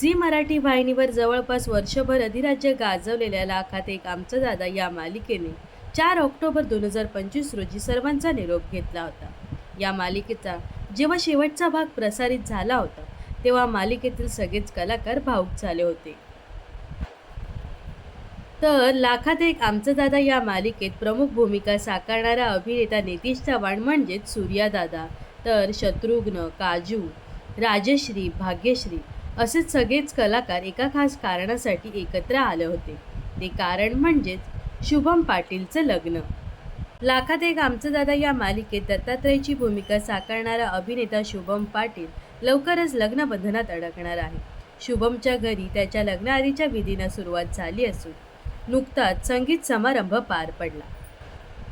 Zee Marathi वाहिनीवर जवळपास वर्षभर अधिराज्य गाजवलेल्या लाखात एक आमचा दादा या मालिकेने चार ऑक्टोबर दोन हजार पंचवीस रोजी सर्वांचा निरोप घेतला होता. या मालिकेचा जेव्हा शेवटचा भाग प्रसारित झाला होता तेव्हा मालिकेतील सगळेच कलाकार भावुक झाले होते. तर लाखात एक आमचा दादा या मालिकेत प्रमुख भूमिका साकारणारा अभिनेता नितीश चव्हाण म्हणजेच सूर्यादादा तर शत्रुघ्न काजू राजश्री भाग्यश्री असेच सगळेच कलाकार एका खास कारणासाठी एकत्र आले होते. ते कारण म्हणजेच शुभम पाटीलचं लग्न. लाखात एक आमचं दादा या मालिकेत दत्तात्रयची भूमिका साकारणारा अभिनेता शुभम पाटील लवकरच लग्नबंधनात अडकणार आहे. शुभमच्या घरी त्याच्या लग्नाआधीच्या विधीनं सुरुवात झाली असून नुकताच संगीत समारंभ पार पडला.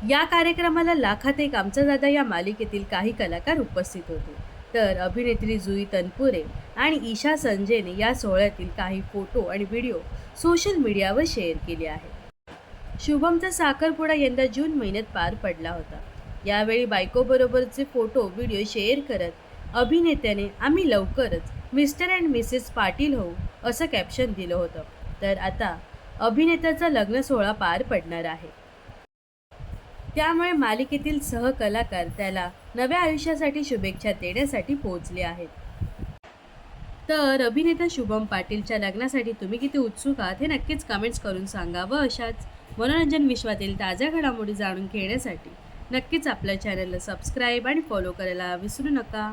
या कार्यक्रमाला लाखात एक आमचा दादा या मालिकेतील काही कलाकार उपस्थित होते. तर अभिनेत्री जुई तनपुरे आणि ईशा संजयने या सोहळ्यातील काही फोटो आणि व्हिडिओ सोशल मीडियावर शेअर केले आहेत. शुभमचा साखरपुडा यंदा जून महिन्यात पार पडला होता. यावेळी बायकोबरोबरचे फोटो व्हिडिओ शेअर करत अभिनेत्याने आम्ही लवकरच मिस्टर अँड मिसेस पाटील होऊ असं कॅप्शन दिलं होतं. तर आता अभिनेत्याचा लग्न सोहळा पार पडणार आहे. त्यामुळे मालिकेतील सहकलाकार त्याला नव्या आयुष्यासाठी शुभेच्छा देण्यासाठी पोहोचले आहेत. तर अभिनेता शुभम पाटीलच्या लग्नासाठी तुम्ही किती उत्सुक आहात हे नक्कीच कमेंट्स करून सांगा व अशाच मनोरंजन विश्वातील ताज्या घडामोडी जाणून घेण्यासाठी. नक्कीच आपल्या चॅनलला सबस्क्राईब आणि फॉलो करायला विसरू नका.